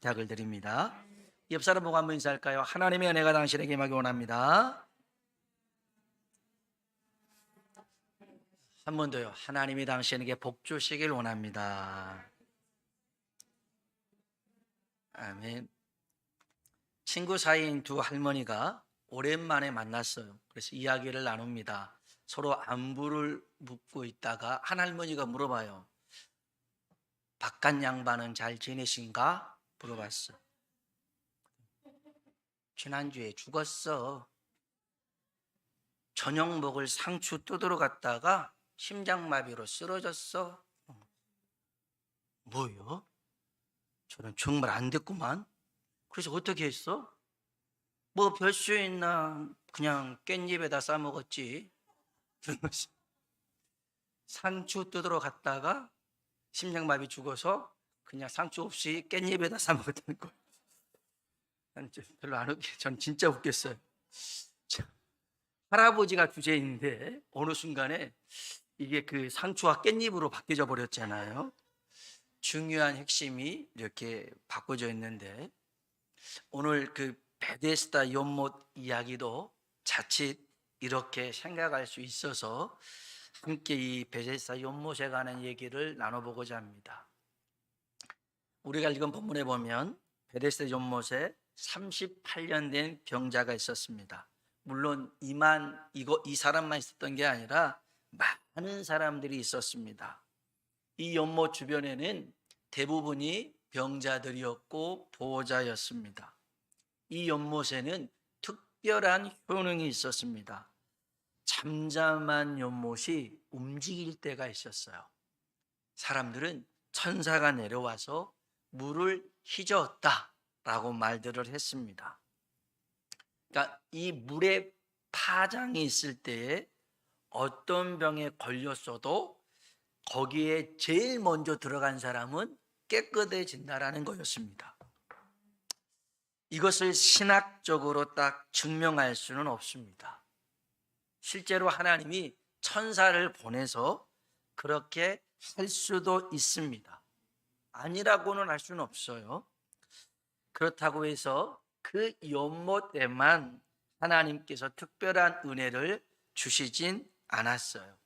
부탁을 드립니다. 옆 사람 보고 한번 인사할까요? 하나님의 은혜가 당신에게 임하기 원합니다. 한 번 더요. 하나님이 당신에게 복 주시길 원합니다. 아멘. 친구 사이인 두 할머니가 오랜만에 만났어요. 그래서 이야기를 나눕니다. 서로 안부를 묻고 있다가 한 할머니가 물어봐요. 바깥 양반은 잘 지내신가? 물어봤어. 지난주에 죽었어. 저녁 먹을 상추 뜯으러 갔다가 심장마비로 쓰러졌어. 뭐요? 저는 정말 안 됐구만. 그래서 어떻게 했어? 뭐 별수 있나? 그냥 깻잎에다 싸 먹었지. 그러면서 상추 뜯으러 갔다가 심장마비 죽어서 그냥 상추 없이 깻잎에다 싸 먹었다는 거예요. 별로 안 웃겨. 전 진짜 웃겼어요. 참, 할아버지가 주제인데 어느 순간에 이게 그 상추와 깻잎으로 바뀌어 버렸잖아요. 중요한 핵심이 이렇게 바꿔져 있는데 오늘 그 베데스다 연못 이야기도 자칫 이렇게 생각할 수 있어서 함께 이 베데스다 연못에 관한 얘기를 나눠보고자 합니다. 우리가 읽은 본문에 보면 베데스다 연못에 38년 된 병자가 있었습니다. 물론 이만 이거 이 사람만 있었던 게 아니라 많은 사람들이 있었습니다. 이 연못 주변에는 대부분이 병자들이었고 보호자였습니다. 이 연못에는 특별한 효능이 있었습니다. 잠잠한 연못이 움직일 때가 있었어요. 사람들은 천사가 내려와서 물을 휘저었다 라고 말들을 했습니다. 그러니까 이 물의 파장이 있을 때에 어떤 병에 걸렸어도 거기에 제일 먼저 들어간 사람은 깨끗해진다라는 거였습니다. 이것을 신학적으로 딱 증명할 수는 없습니다. 실제로 하나님이 천사를 보내서 그렇게 할 수도 있습니다. 아니라고는 할 수는 없어요. 그렇다고 해서 그 연못에만 하나님께서 특별한 은혜를 주시진 않았어요.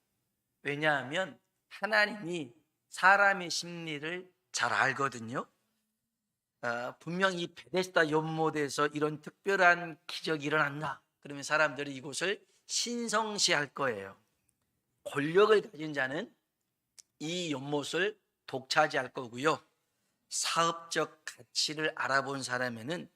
왜냐하면 하나님이 사람의 심리를 잘 알거든요. 아, 분명 이 베데스다 연못에서 이런 특별한 기적이 일어난다. 그러면 사람들이 이곳을 신성시할 거예요. 권력을 가진 자는 이 연못을 독차지할 거고요. 사업적 가치를 알아본 사람에는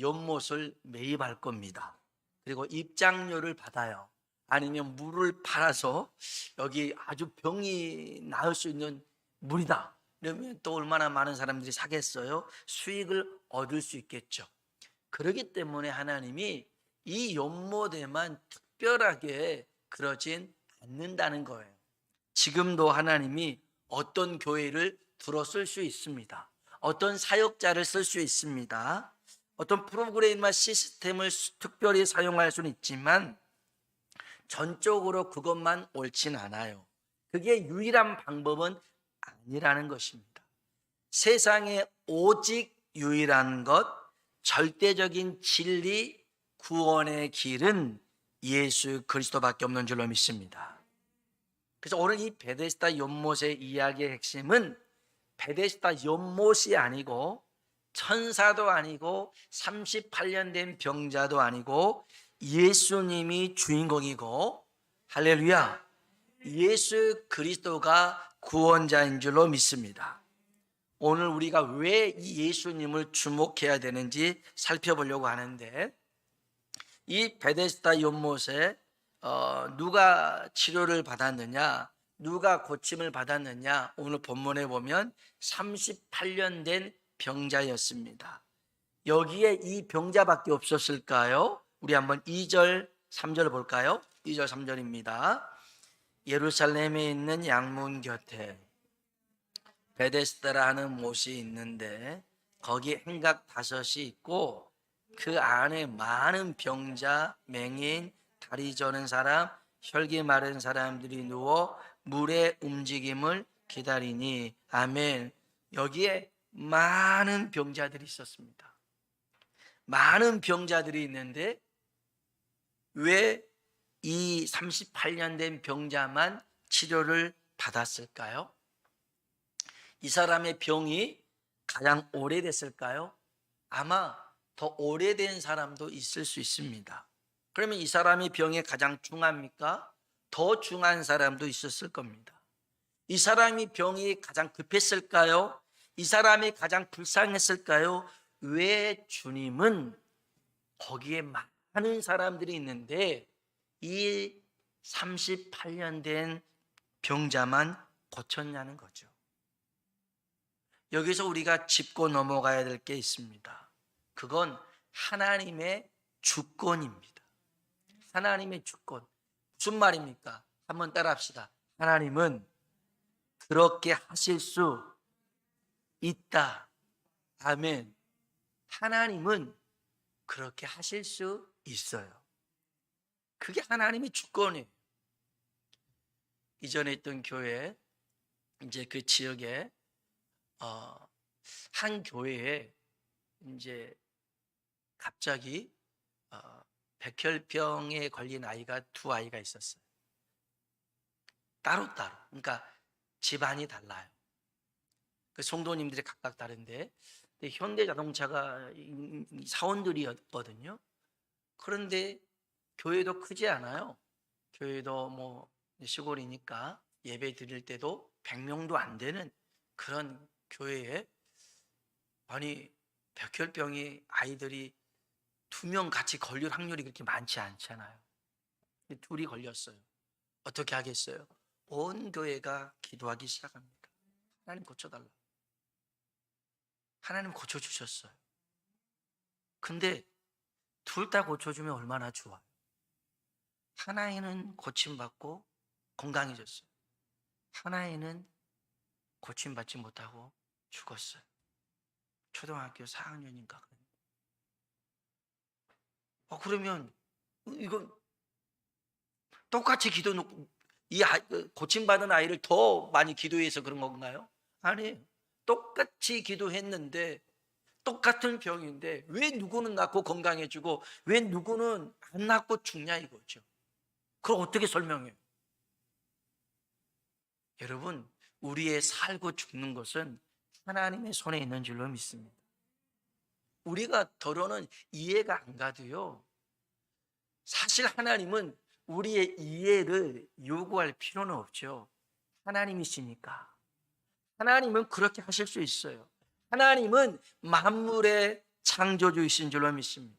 연못을 매입할 겁니다. 그리고 입장료를 받아요. 아니면 물을 팔아서 여기 아주 병이 나을 수 있는 물이다. 그러면 또 얼마나 많은 사람들이 사겠어요? 수익을 얻을 수 있겠죠. 그렇기 때문에 하나님이 이 연못에만 특별하게 그러진 않는다는 거예요. 지금도 하나님이 어떤 교회를 들어 쓸 수 있습니다. 어떤 사역자를 쓸 수 있습니다. 어떤 프로그램이나 시스템을 특별히 사용할 수는 있지만 전적으로 그것만 옳진 않아요. 그게 유일한 방법은 아니라는 것입니다. 세상에 오직 유일한 것, 절대적인 진리, 구원의 길은 예수 그리스도밖에 없는 줄로 믿습니다. 그래서 오늘 이 베데스다 연못의 이야기의 핵심은 베데스다 연못이 아니고 천사도 아니고 38년 된 병자도 아니고 예수님이 주인공이고 할렐루야 예수 그리스도가 구원자인 줄로 믿습니다. 오늘 우리가 왜 이 예수님을 주목해야 되는지 살펴보려고 하는데 이 베데스다 연못에 어, 누가 치료를 받았느냐, 누가 고침을 받았느냐 오늘 본문에 보면 38년 된 병자였습니다. 여기에 이 병자밖에 없었을까요? 우리 한번 2절, 3절 볼까요? 2절, 3절입니다. 예루살렘에 있는 양문 곁에 베데스다라는 못이 있는데 거기 행각 다섯이 있고 그 안에 많은 병자, 맹인, 다리 저는 사람, 혈기 마른 사람들이 누워 물의 움직임을 기다리니 아멘. 여기에 많은 병자들이 있었습니다. 많은 병자들이 있는데 왜 이 38년 된 병자만 치료를 받았을까요? 이 사람의 병이 가장 오래됐을까요? 아마 더 오래된 사람도 있을 수 있습니다. 그러면 이 사람의 병이 가장 중합니까? 더 중한 사람도 있었을 겁니다. 이 사람이 병이 가장 급했을까요? 이 사람이 가장 불쌍했을까요? 왜 주님은 거기에 많은 사람들이 있는데 이 38년 된 병자만 고쳤냐는 거죠. 여기서 우리가 짚고 넘어가야 될 게 있습니다. 그건 하나님의 주권입니다. 하나님의 주권. 무슨 말입니까? 한번 따라합시다. 하나님은 그렇게 하실 수 있다. 아멘. 하나님은 그렇게 하실 수 있어요. 그게 하나님의 주권이에요. 이전에 있던 교회, 이제 그 지역에, 어, 한 교회에 이제 갑자기 어, 백혈병에 걸린 아이가 두 아이가 있었어요. 따로따로. 그러니까 집안이 달라요. 그 성도님들이 각각 다른데 이- 이 사원들이었거든요. 그런데 교회도 크지 않아요. 교회도 뭐 시골이니까 예배 드릴 때도 100명도 안 되는 그런 교회에 아니 백혈병이 아이들이 두 명 같이 걸릴 확률이 그렇게 많지 않잖아요. 둘이 걸렸어요. 어떻게 하겠어요? 온 교회가 기도하기 시작합니다. 하나님 고쳐달라. 하나님 고쳐주셨어요. 근데 둘 다 고쳐주면 얼마나 좋아요. 하나이는 고침받고 건강해졌어요. 하나이는 고침받지 못하고 죽었어요. 초등학교 4학년인가 그랬는데. 어 그러면 이건 똑같이 기도 이 아, 고침받은 아이를 더 많이 기도해서 그런 건가요? 아니에요. 똑같이 기도했는데 똑같은 병인데 왜 누구는 낫고 건강해지고 왜 누구는 안 낫고 죽냐 이거죠. 그걸 어떻게 설명해요? 여러분, 우리의 살고 죽는 것은 하나님의 손에 있는 줄로 믿습니다. 우리가 더러는 이해가 안 가도요. 사실 하나님은 우리의 이해를 요구할 필요는 없죠. 하나님이시니까. 하나님은 그렇게 하실 수 있어요. 하나님은 만물의 창조주이신 줄로 믿습니다.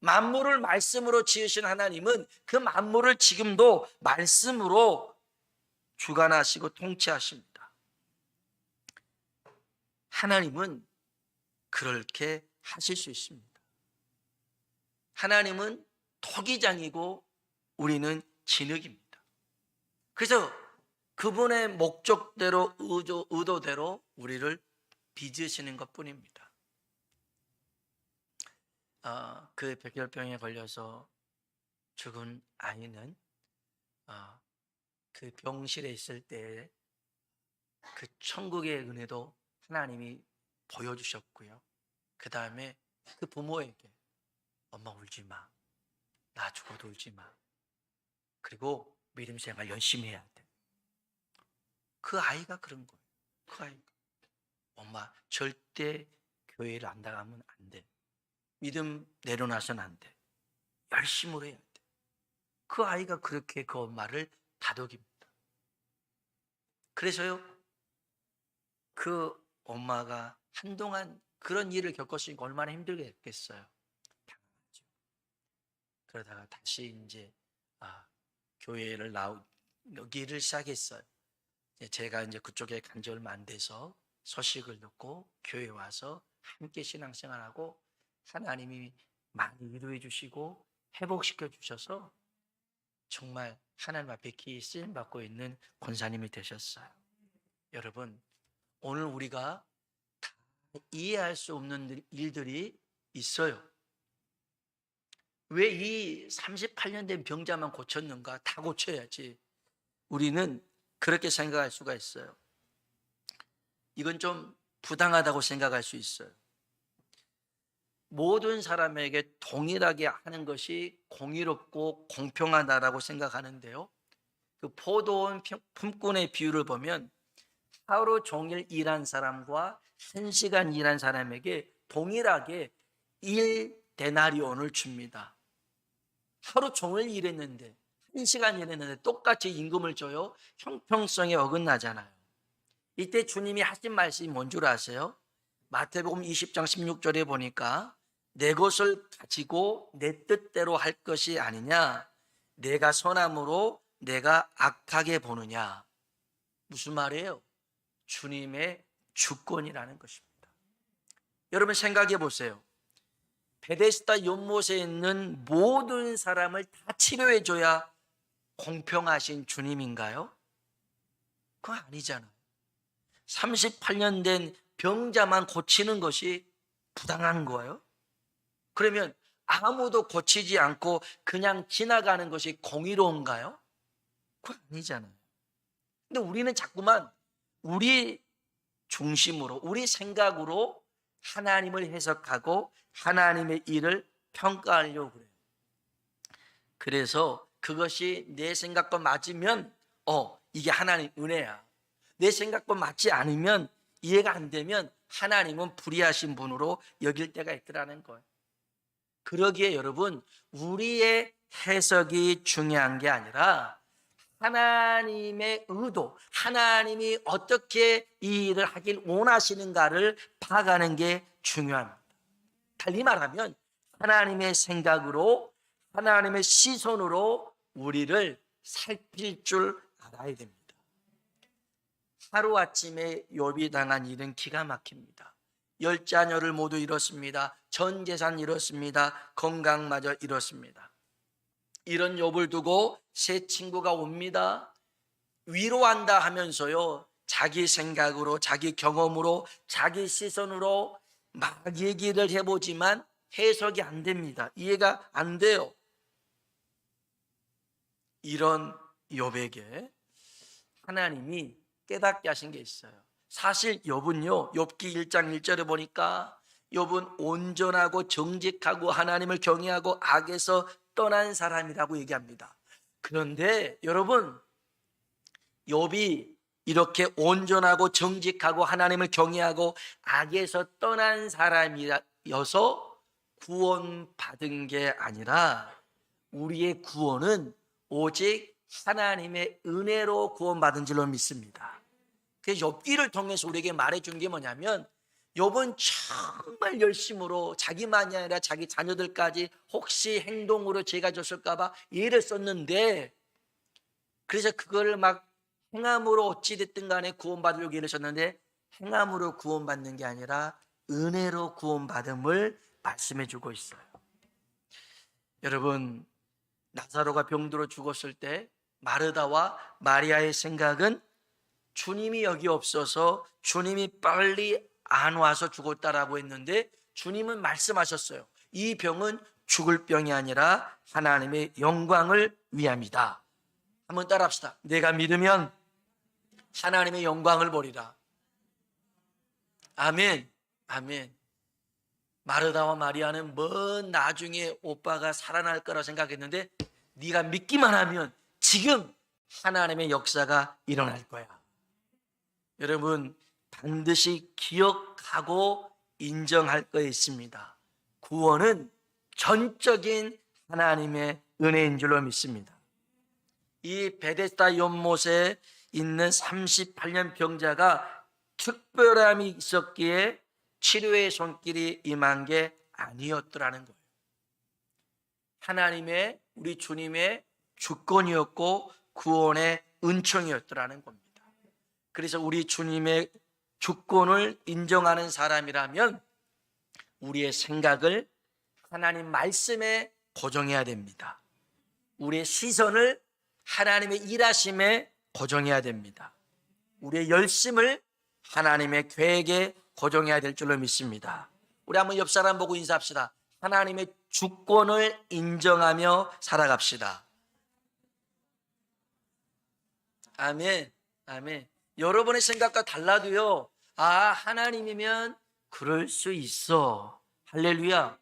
만물을 말씀으로 지으신 하나님은 그 만물을 지금도 말씀으로 주관하시고 통치하십니다. 하나님은 그렇게 하실 수 있습니다. 하나님은 토기장이고 우리는 진흙입니다. 그래서 그분의 목적대로 의도, 의도대로 우리를 빚으시는 것 뿐입니다. 어, 그 백혈병에 걸려서 죽은 아이는 어, 그 병실에 있을 때 그 천국의 은혜도 하나님이 보여주셨고요. 그 다음에 그 부모에게 엄마 울지 마. 나 죽어도 울지 마. 그리고 믿음 생활 열심히 해야 돼. 그 아이가 그런 거예요. 그 아이가. 엄마 절대 교회를 안 나가면 안 돼. 믿음 내려놔서는 안 돼. 열심으로 해야 돼. 그 아이가 그렇게 그 엄마를 다독입니다. 그래서요, 그 엄마가 한동안 그런 일을 겪었으니까 얼마나 힘들겠어요. 당연하죠. 그러다가 다시 이제 아, 교회를 나오기를 시작했어요. 이제 제가 이제 그쪽에 간지 얼마 안 돼서 소식을 듣고 교회 와서 함께 신앙생활하고 하나님이 많이 위로해 주시고 회복시켜 주셔서 정말 하나님 앞에 기 쓰임 받고 있는 권사님이 되셨어요. 여러분 오늘 우리가 다 이해할 수 없는 일들이 있어요. 왜 이 38년 된 병자만 고쳤는가? 다 고쳐야지. 우리는 그렇게 생각할 수가 있어요. 이건 좀 부당하다고 생각할 수 있어요. 모든 사람에게 동일하게 하는 것이 공의롭고 공평하다라고 생각하는데요. 그 포도원 품- 품꾼의 비유를 보면 하루 종일 일한 사람과 한 시간 일한 사람에게 동일하게 1 데나리온을 줍니다. 하루 종일 일했는데 한 시간 일했는데 똑같이 임금을 줘요. 형평성에 어긋나잖아요. 이때 주님이 하신 말씀이 뭔 줄 아세요? 마태복음 20장 16절에 보니까 내 것을 가지고 내 뜻대로 할 것이 아니냐 내가 선함으로 내가 악하게 보느냐 무슨 말이에요? 주님의 주권이라는 것입니다. 여러분 생각해 보세요. 베데스다 연못에 있는 모든 사람을 다 치료해 줘야 공평하신 주님인가요? 그거 아니잖아요. 38년 된 병자만 고치는 것이 부당한 거예요? 그러면 아무도 고치지 않고 그냥 지나가는 것이 공의로운가요? 그거 아니잖아요. 근데 우리는 자꾸만 우리 중심으로, 우리 생각으로 하나님을 해석하고 하나님의 일을 평가하려고 그래요. 그래서 그것이 내 생각과 맞으면, 어, 이게 하나님 은혜야. 내 생각과 맞지 않으면, 이해가 안 되면 하나님은 불의하신 분으로 여길 때가 있더라는 거예요. 그러기에 여러분, 우리의 해석이 중요한 게 아니라 하나님의 의도, 하나님이 어떻게 이 일을 하길 원하시는가를 파악하는 게 중요합니다. 달리 말하면 하나님의 생각으로 하나님의 시선으로 우리를 살필 줄 알아야 됩니다. 하루아침에 욥이 당한 일은 기가 막힙니다. 열 자녀를 모두 잃었습니다. 전 재산 잃었습니다. 건강마저 잃었습니다. 이런 욥을 두고 세 친구가 옵니다. 위로한다 하면서요. 자기 생각으로, 자기 경험으로, 자기 시선으로 막 얘기를 해보지만 해석이 안 됩니다. 이해가 안 돼요. 이런 욥에게 하나님이 깨닫게 하신 게 있어요. 사실 욥은요. 욥기 1장 1절에 보니까 욥은 온전하고 정직하고 하나님을 경외하고 악에서 떠난 사람이라고 얘기합니다. 그런데 여러분 욥이 이렇게 온전하고 정직하고 하나님을 경외하고 악에서 떠난 사람이어서 구원받은 게 아니라 우리의 구원은 오직 하나님의 은혜로 구원받은 줄로 믿습니다. 그래서 욥기를 통해서 우리에게 말해준 게 뭐냐면 욥은 정말 열심으로 자기만이 아니라 자기 자녀들까지 혹시 행동으로 죄가 졌을까봐 예를 썼는데 그래서 그거를 막 행함으로 어찌됐든 간에 구원받으려고 예를 썼는데 행함으로 구원받는 게 아니라 은혜로 구원받음을 말씀해 주고 있어요. 여러분 나사로가 병들어 죽었을 때 마르다와 마리아의 생각은 주님이 여기 없어서 주님이 빨리 안 와서 죽었다라고 했는데 주님은 말씀하셨어요. 이 병은 죽을 병이 아니라 하나님의 영광을 위함이다. 한번 따라합시다. 내가 믿으면 하나님의 영광을 보리라. 아멘. 아멘. 마르다와 마리아는 먼 나중에 오빠가 살아날 거라 생각했는데 네가 믿기만 하면 지금 하나님의 역사가 일어날 거야. 여러분 반드시 기억하고 인정할 거 있습니다. 구원은 전적인 하나님의 은혜인 줄로 믿습니다. 이 베데스다 연못에 있는 38년 병자가 특별함이 있었기에 치료의 손길이 임한 게 아니었더라는 거예요. 하나님의 우리 주님의 주권이었고 구원의 은총이었더라는 겁니다. 그래서 우리 주님의 주권을 인정하는 사람이라면 우리의 생각을 하나님 말씀에 고정해야 됩니다. 우리의 시선을 하나님의 일하심에 고정해야 됩니다. 우리의 열심을 하나님의 계획에 고정해야 될 줄로 믿습니다. 우리 한번 옆 사람 보고 인사합시다. 하나님의 주권을 인정하며 살아갑시다. 아멘. 아멘. 여러분의 생각과 달라도요. 아, 하나님이면 그럴 수 있어. 할렐루야.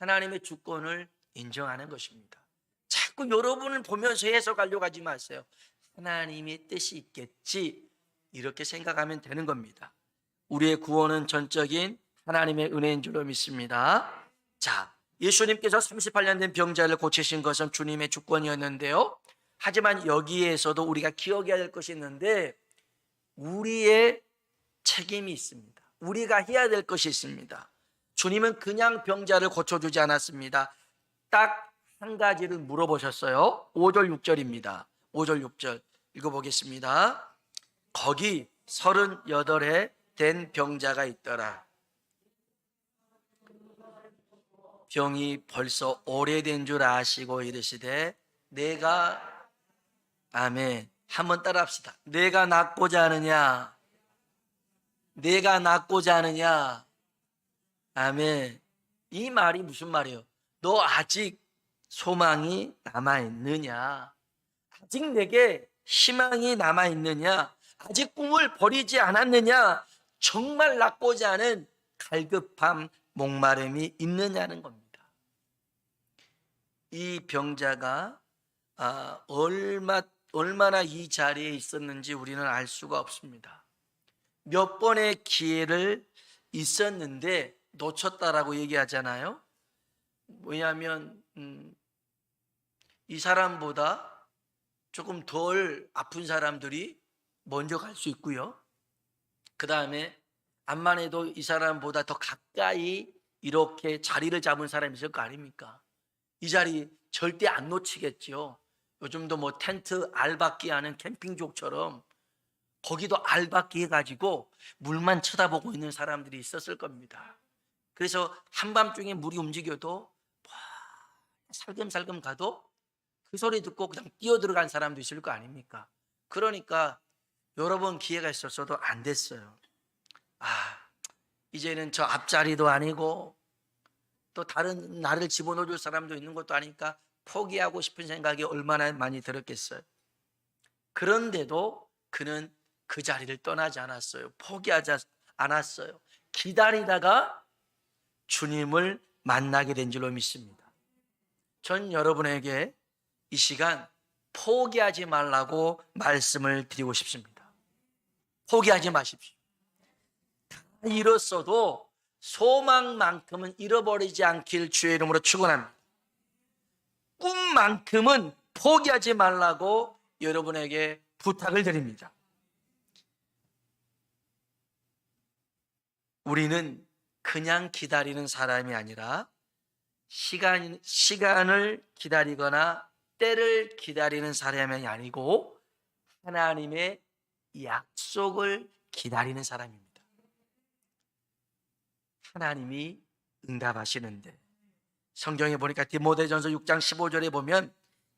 하나님의 주권을 인정하는 것입니다. 자꾸 여러분을 보면서 해석하려고 하지 마세요. 하나님의 뜻이 있겠지. 이렇게 생각하면 되는 겁니다. 우리의 구원은 전적인 하나님의 은혜인 줄로 믿습니다. 자, 예수님께서 38년 된 병자를 고치신 것은 주님의 주권이었는데요. 하지만 여기에서도 우리가 기억해야 될 것이 있는데 우리의 책임이 있습니다. 우리가 해야 될 것이 있습니다. 주님은 그냥 병자를 고쳐주지 않았습니다. 딱 한 가지를 물어보셨어요. 5절 6절입니다. 5절 6절 읽어보겠습니다. 거기 38에 된 병자가 있더라. 병이 벌써 오래된 줄 아시고 이르시되 내가 아멘 한번 따라합시다. 내가 낫고자 하느냐? 내가 낫고자 하느냐? 아멘. 이 말이 무슨 말이에요? 너 아직 소망이 남아 있느냐? 아직 내게 희망이 남아 있느냐? 아직 꿈을 버리지 않았느냐? 정말 낫고자 하는 갈급함, 목마름이 있느냐는 겁니다. 이 병자가 아, 얼마 얼마나 이 자리에 있었는지 우리는 알 수가 없습니다. 몇 번의 기회를 있었는데 놓쳤다라고 얘기하잖아요. 왜냐하면 음, 이 사람보다 조금 덜 아픈 사람들이 먼저 갈 수 있고요. 그 다음에 암만 해도 이 사람보다 더 가까이 이렇게 자리를 잡은 사람이 있을 거 아닙니까? 이 자리 절대 안 놓치겠죠. 요즘도 뭐 텐트 알박기 하는 캠핑족처럼 거기도 알박기 해가지고 물만 쳐다보고 있는 사람들이 있었을 겁니다. 그래서 한밤중에 물이 움직여도 살금살금 가도 그 소리 듣고 그냥 뛰어 들어간 사람도 있을 거 아닙니까? 그러니까 여러 번 기회가 있었어도 안 됐어요. 아, 이제는 저 앞자리도 아니고 또 다른 나를 집어넣어 줄 사람도 있는 것도 아니까 포기하고 싶은 생각이 얼마나 많이 들었겠어요. 그런데도 그는 그 자리를 떠나지 않았어요. 포기하지 않았어요. 기다리다가 주님을 만나게 된 줄로 믿습니다. 전 여러분에게 이 시간 포기하지 말라고 말씀을 드리고 싶습니다. 포기하지 마십시오. 다 잃었어도 소망만큼은 잃어버리지 않길 주의 이름으로 축원합니다. 꿈만큼은 포기하지 말라고 여러분에게 부탁을 드립니다. 우리는 그냥 기다리는 사람이 아니라 시간, 시간을 기다리거나 때를 기다리는 사람이 아니고 하나님의 약속을 기다리는 사람입니다. 하나님이 응답하시는데 성경에 보니까 디모데전서 6장 15절에 보면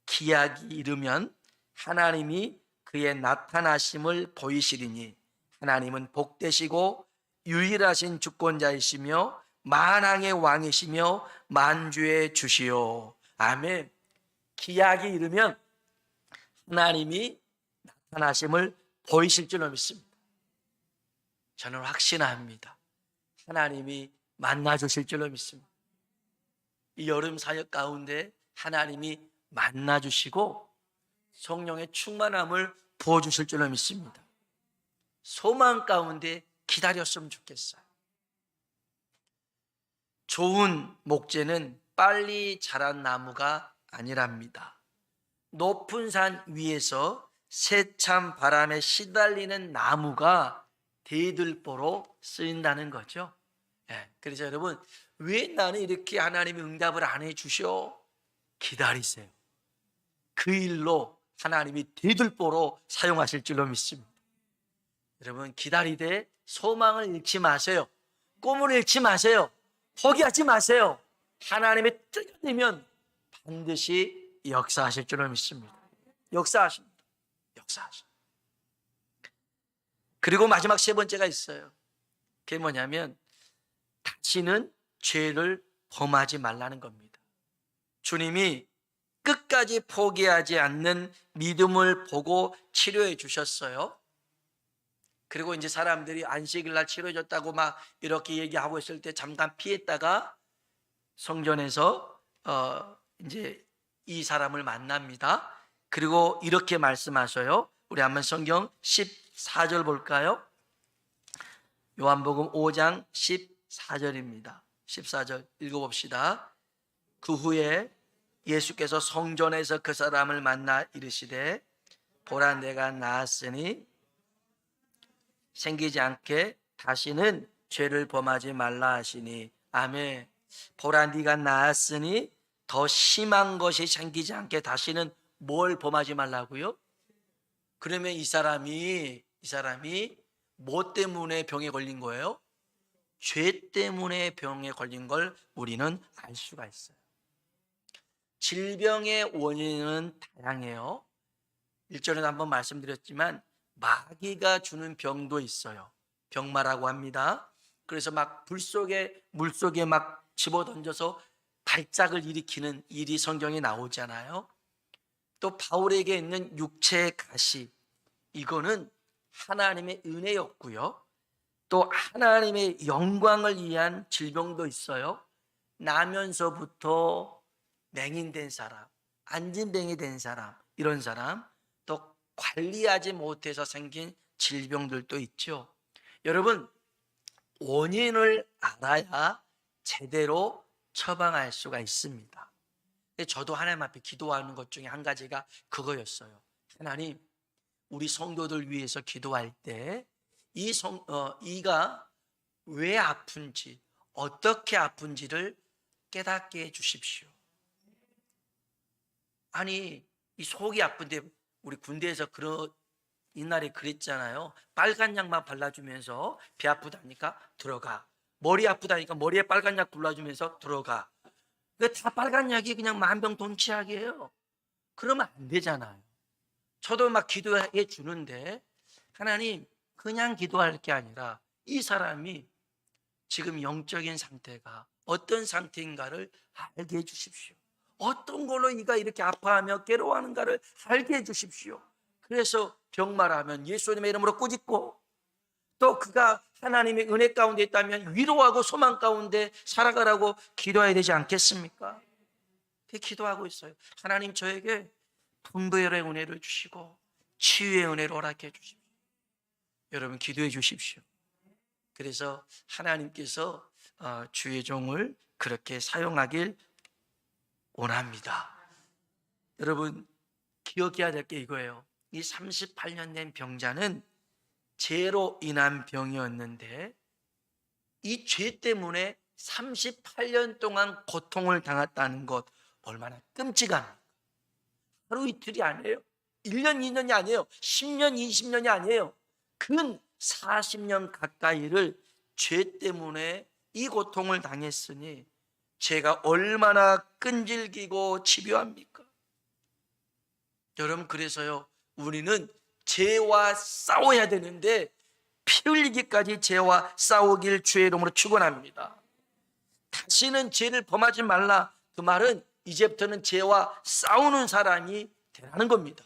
기약이 이르면 하나님이 그의 나타나심을 보이시리니 하나님은 복되시고 유일하신 주권자이시며 만왕의 왕이시며 만주의 주시오. 아멘. 기약이 이르면 하나님이 나타나심을 보이실 줄로 믿습니다. 저는 확신합니다. 하나님이 만나 주실 줄로 믿습니다. 이 여름 사역 가운데 하나님이 만나 주시고 성령의 충만함을 부어 주실 줄로 믿습니다. 소망 가운데 기다렸으면 좋겠어요. 좋은 목재는 빨리 자란 나무가 아니랍니다. 높은 산 위에서 세찬 바람에 시달리는 나무가 대들보로 쓰인다는 거죠. 예, 그래서 여러분, 왜 나는 이렇게 하나님이 응답을 안 해주셔? 기다리세요. 그 일로 하나님이 대들보로 사용하실 줄로 믿습니다. 여러분, 기다리되 소망을 잃지 마세요. 꿈을 잃지 마세요. 포기하지 마세요. 하나님의 뜻이 되면 반드시 역사하실 줄로 믿습니다. 역사하십니다. 역사하십니다. 그리고 마지막 세 번째가 있어요. 그게 뭐냐면 다시는 죄를 범하지 말라는 겁니다. 주님이 끝까지 포기하지 않는 믿음을 보고 치료해 주셨어요. 그리고 이제 사람들이 안식일 날 치러졌다고 막 이렇게 얘기하고 있을 때 잠깐 피했다가 성전에서 어 이제 이 사람을 만납니다. 그리고 이렇게 말씀하셔요. 우리 한번 성경 14절 볼까요? 요한복음 5장 14절입니다. 14절 읽어봅시다. 그 후에 예수께서 성전에서 그 사람을 만나 이르시되 보라 내가 나았으니 생기지 않게 다시는 죄를 범하지 말라 하시니 아멘. 보라 네가 나았으니 더 심한 것이 생기지 않게 다시는 뭘 범하지 말라고요? 그러면 이 사람이 이 사람이 뭐 때문에 병에 걸린 거예요? 죄 때문에 병에 걸린 걸 우리는 알 수가 있어요. 질병의 원인은 다양해요. 일전에도 한번 말씀드렸지만 마귀가 주는 병도 있어요. 병마라고 합니다. 그래서 막 불 속에 물 속에 막 집어 던져서 발작을 일으키는 일이 성경에 나오잖아요. 또 바울에게 있는 육체의 가시 이거는 하나님의 은혜였고요. 또 하나님의 영광을 위한 질병도 있어요. 나면서부터 맹인 된 사람, 안진뱅이 된 사람, 이런 사람, 또 관리하지 못해서 생긴 질병들도 있죠. 여러분, 원인을 알아야 제대로 처방할 수가 있습니다. 저도 하나님 앞에 기도하는 것 중에 한 가지가 그거였어요. 하나님, 우리 성도들 위해서 기도할 때 이 성, 어, 이가 왜 아픈지, 어떻게 아픈지를 깨닫게 해 주십시오. 아니, 이 속이 아픈데 우리 군대에서 그런 옛날에 그랬잖아요. 빨간 약만 발라주면서 배 아프다니까 들어가. 머리 아프다니까 머리에 빨간 약 발라주면서 들어가. 그다 빨간 약이 그냥 만병돈치약이에요. 그러면 안 되잖아요. 저도 막 기도해 주는데 하나님 그냥 기도할 게 아니라 이 사람이 지금 영적인 상태가 어떤 상태인가를 알게 해 주십시오. 어떤 걸로 이가 이렇게 아파하며 괴로워하는가를 알게 해 주십시오. 그래서 병말하면 예수님의 이름으로 꾸짖고 또 그가 하나님의 은혜 가운데 있다면 위로하고 소망 가운데 살아가라고 기도해야 되지 않겠습니까? 그 기도하고 있어요. 하나님 저에게 분부의 은혜를 주시고 치유의 은혜를 허락해 주십시오. 여러분 기도해 주십시오. 그래서 하나님께서 어, 주의 종을 그렇게 사용하길 원합니다. 여러분 기억해야 될 게 이거예요. 이 38년 된 병자는 죄로 인한 병이었는데 이 죄 때문에 38년 동안 고통을 당했다는 것 얼마나 끔찍합니까? 하루 이틀이 아니에요. 1년, 2년이 아니에요. 10년, 20년이 아니에요. 근 40년 가까이를 죄 때문에 이 고통을 당했으니 죄가 얼마나 끈질기고 집요합니까? 여러분 그래서요 우리는 죄와 싸워야 되는데 피 흘리기까지 죄와 싸우길 주의 이름으로 축원합니다. 다시는 죄를 범하지 말라. 그 말은 이제부터는 죄와 싸우는 사람이 되라는 겁니다.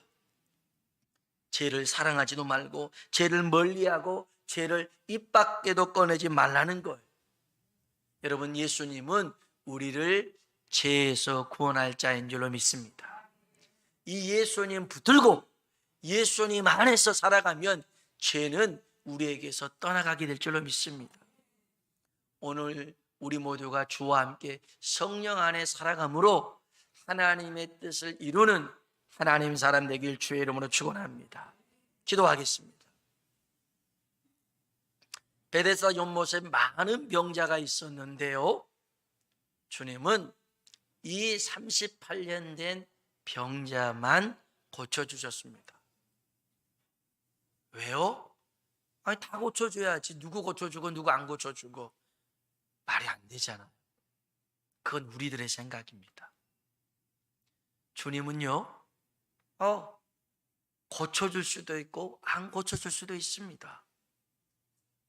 죄를 사랑하지도 말고 죄를 멀리하고 죄를 입 밖에도 꺼내지 말라는 거예요. 여러분 예수님은 우리를 죄에서 구원할 자인 줄로 믿습니다. 이 예수님 붙들고 예수님 안에서 살아가면 죄는 우리에게서 떠나가게 될 줄로 믿습니다. 오늘 우리 모두가 주와 함께 성령 안에 살아감으로 하나님의 뜻을 이루는 하나님 사람 되길 주의 이름으로 축원합니다. 기도하겠습니다. 베데사 연못에 많은 병자가 있었는데요. 주님은 이 38년 된 병자만 고쳐주셨습니다. 왜요? 아니, 다 고쳐줘야지. 누구 고쳐주고 누구 안 고쳐주고. 말이 안 되잖아. 그건 우리들의 생각입니다. 주님은요, 어, 고쳐줄 수도 있고, 안 고쳐줄 수도 있습니다.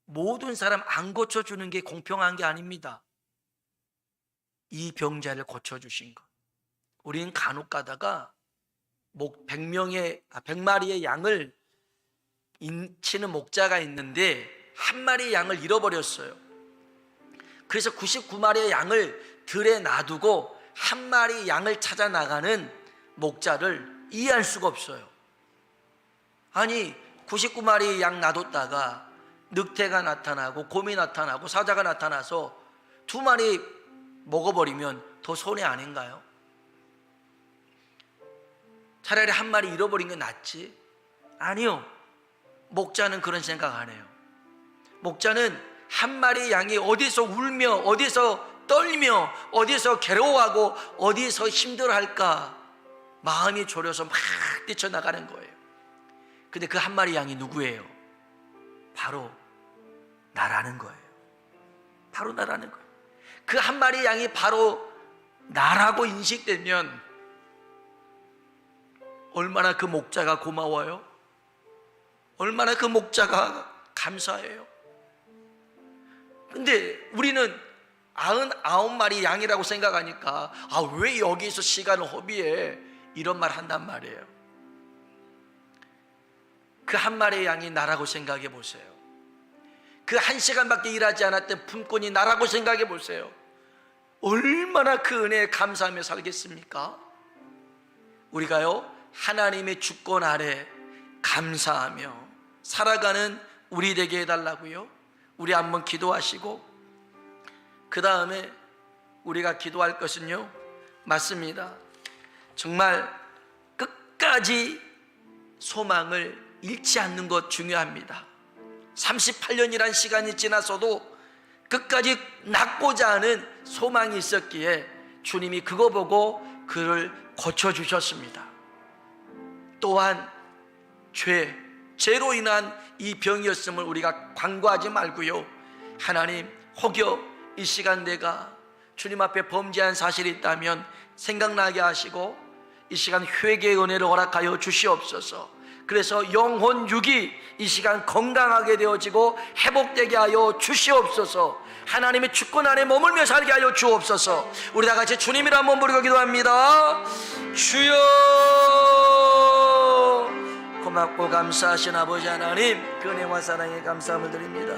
모든 사람 안 고쳐주는 게 공평한 게 아닙니다. 이 병자를 고쳐주신 것. 우리는 간혹 가다가 목 100명의, 아, 100마리의 양을 인치는 목자가 있는데 한 마리 양을 잃어버렸어요. 그래서 99마리의 양을 들에 놔두고 한 마리 양을 찾아 나가는 목자를 이해할 수가 없어요. 아니 99마리 양 놔뒀다가 늑대가 나타나고 곰이 나타나고 사자가 나타나서 두 마리 먹어버리면 더 손해 아닌가요? 차라리 한 마리 잃어버린 게 낫지? 아니요. 목자는 그런 생각 안 해요. 목자는 한 마리 양이 어디서 울며 어디서 떨며 어디서 괴로워하고 어디서 힘들어할까 마음이 졸여서 막 뛰쳐나가는 거예요. 근데 그 한 마리 양이 누구예요? 바로 나라는 거예요. 바로 나라는 거예요. 그 한 마리 양이 바로 나라고 인식되면 얼마나 그 목자가 고마워요? 얼마나 그 목자가 감사해요? 근데 우리는 아흔 아홉 마리 양이라고 생각하니까 아 왜 여기서 시간을 허비해 이런 말 한단 말이에요. 그 한 마리의 양이 나라고 생각해 보세요. 그 한 시간밖에 일하지 않았던 품꾼이 나라고 생각해 보세요. 얼마나 그 은혜에 감사하며 살겠습니까? 우리가요 하나님의 주권 아래 감사하며 살아가는 우리 되게 해달라고요. 우리 한번 기도하시고 그 다음에 우리가 기도할 것은요 맞습니다. 정말 끝까지 소망을 잃지 않는 것 중요합니다. 38년이란 시간이 지나서도 끝까지 낳고자 하는 소망이 있었기에 주님이 그거 보고 그를 고쳐주셨습니다. 또한 죄, 죄로 인한 이 병이었음을 우리가 광고하지 말고요. 하나님, 혹여 이 시간 내가 주님 앞에 범죄한 사실이 있다면 생각나게 하시고 이 시간 회개의 은혜를 허락하여 주시옵소서. 그래서 영혼 육이 이 시간 건강하게 되어지고 회복되게 하여 주시옵소서. 하나님의 주권 안에 머물며 살게 하여 주옵소서. 우리 다 같이 주님이라 한번 부르고 기도합니다. 주여 고맙고 감사하신 아버지 하나님 그 은혜와 사랑에 감사함을 드립니다.